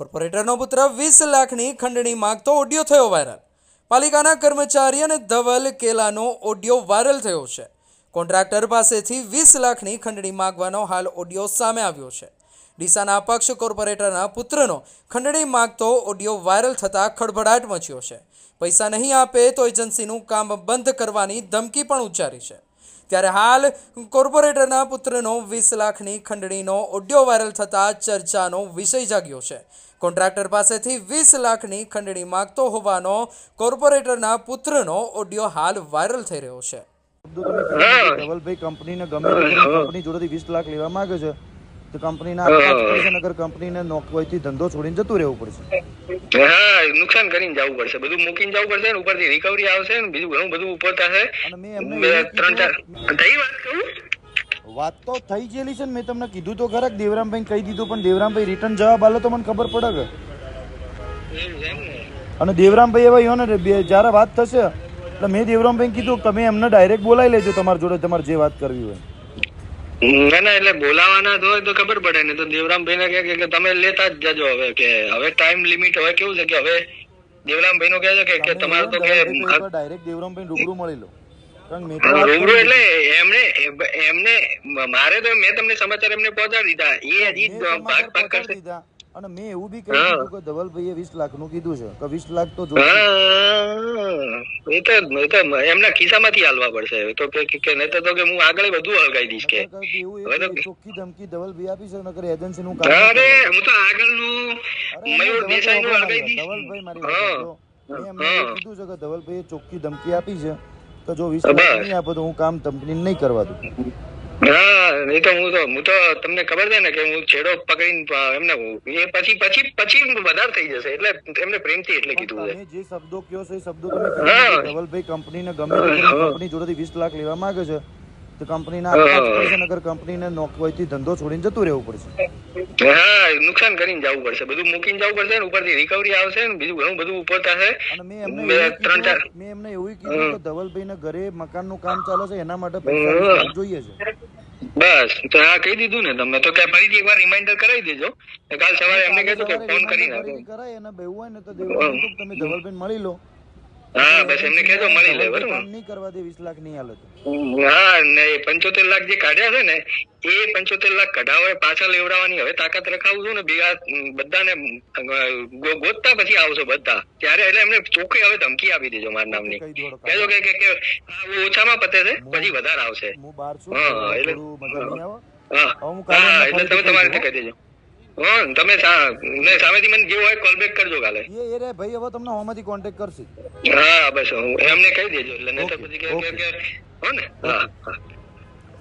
કોર્પોરેટરનો પુત્ર વીસ લાખની ખંડણી માગતો ઓડિયો થયો વાયરલ. પાલિકાના કર્મચારી અને ધવલ કેલાનો ઓડિયો વાયરલ થયો છે. કોન્ટ્રાક્ટર પાસેથી વીસ લાખની ખંડણી માગવાનો હાલ ઓડિયો સામે આવ્યો છે. ડીસાના પક્ષ કોર્પોરેટરના પુત્રનો ખંડણી માગતો ઓડિયો વાયરલ થતાં ખળભળાટ મચ્યો છે. પૈસા નહીં આપે તો એજન્સીનું કામ બંધ કરવાની ધમકી પણ ઉચ્ચારી છે. ત્યારે હાલ કોર્પોરેટરના પુત્રનો વીસ લાખની ખંડણીનો ઓડિયો વાયરલ થતાં ચર્ચાનો વિષય જાગ્યો છે. કોન્ટ્રાક્ટર પાસેથી વીસ લાખની ખંડણી માંગતો હોવાનો કોર્પોરેટરના પુત્રનો ઓડિયો હાલ વાયરલ થઈ રહ્યો છે. ધવલભાઈ કંપનીને ગમે કંપની જોડેથી વીસ લાખ લેવા માંગે છે. તો કંપનીના નગર કંપનીને નોકરીથી ધંધો છોડીને જતું રહેવું પડશે. હા નુકસાન કરીને જવું પડશે. બધું મૂકીને જવું પડશે ને ઉપરથી રિકવરી આવશે ને બીજું ઘણું બધું ઉપર થશે અને મેં એમને ત્રણ ચાર થઈ વાત કહું? વાત તો થઈ ગયેલી છે ને મેં તમને કીધું તો ખરા દેવરામભાઈ કહી દીધું પણ દેવરામભાઈ રિટર્ન જવાબ આલો તો મને ખબર પડે કે. અને દેવરામભાઈ એવા યો ને જ્યારે વાત થશે એટલે મેં દેવરામભાઈ કીધું તમે એમને ડાયરેક્ટ બોલાવી લેજો તમારી જોડે તમારે જે વાત કરવી હોય. ના ના એટલે બોલાવાના જ હોય તો ખબર પડે. ને તો દેવરામભાઈ ને કે કે તમે લેતા જ જજો હવે કે હવે ટાઈમ લિમિટ હવે કેવું છે કે હવે દેવરામભાઈ નું કહે છે કે- તમારે તો કે ડાયરેક્ટ દેવરામભાઈ રૂબરૂ મળી લો. રૂબરૂ એટલે એમને એમને મારે તો મેં તમને સમાચાર એમને પહોંચાડી દીધા. એ હજી મેં ભાગ ભાગ કરશે. અને મેં એવું બી કહી કે ધવલભાઈએ વીસ લાખનું કીધું છે. કે વીસ લાખ તો જોઈએ એ તો એ તો એમના ખિસ્સામાંથી હાલવા પડશે તો કે કે નહીતર તો કે હું આગળ બધું હલગાઈ દઈશ કે. હવે તો- ચોખ્ખી ધમકી ધવલભાઈ આપી છે નકર એજન્સી નું કામ અરે હું તો આગળનું. મયુર દેસાઈ નું ધવલભાઈ હલગાઈ દઈશ. ધવલભાઈ મારી વાત મેં કીધું છે કે ધવલભાઈએ ચોખ્ખી ધમકી આપી છે તો જો વિશ્વાસ નહીં આપો તો હું કામ કંપની નહીં કરવા દઉં. હા નહીં તો હું તો હું તો તમને ખબર છે ને કે હું છેડો પકડીને એમને એ પછી પછી પછી વધારે થઈ જશે. એટલે એમને પ્રેમથી એટલે કીધું છે. જે શબ્દો કયો છે એ શબ્દો તમે ધવલભાઈ કંપનીને ગમે કંપની જોડેથી વીસ લાખ લેવા માંગે છે તો કંપનીના નકર કંપનીને નોકરીથી ધંધો છોડીને જતું રહેવું પડશે. હા નુકસાન કરીને જવું પડશે. બધું મૂકીને જવું પડશે ને ઉપરથી રિકવરી આવશે ને બીજું ઘણું બધું ઉપર થશે. મેં એમને એવું ત્રણ ચાર કીધું મેં એમને એવું કીધું કે ધવલભાઈને ઘરે મકાનનું કામ ચાલે છે એના માટે પૈસા જોઈએ છે. બસ તો હા કહી દીધું ને તમે તો કે ફરીથી એકવાર રિમાઇન્ડર કરાવી દેજો. કાલ સવારે એમને કહેજો કે ફોન કરી નાખો કરાય અને બેવું હોય ને તો દેવું તમે ધવલભાઈને મળી લો. હા બસ એમને કહેજો મળી લે બરાબર. નહીં કરવા દે વીસ લાખ નહીં હાલે હા ને એ પંચોતેર લાખ જે કાઢ્યા છે ને એ પંચોતેર લાખ કઢાવે પાછા લેવડાવવાની હવે તાકાત રખાવું છું ને બીજા બધાને ગોતતા પછી આવશો બધા. ત્યારે એટલે એમને ચોખ્ખી હવે ધમકી આપી દેજો મારા નામની. કહેજો કે કે- આ ઓછામાં પતે છે પછી વધારે આવશે. હું બહાર છું હા, એટલે- હા એટલે તમે તમારી રીતે કહી દેજો. હા તમે ને સામેથી મને જેવું હોય કોલ બેક કરજો કાલે. એ એ રે ભાઈ હવે તમને હોમાંથી કોન્ટેક્ટ કરશે. હા બસ હું એમને કહી દેજો એટલે નહીં તો પછી કે કે હો ને? હા હા.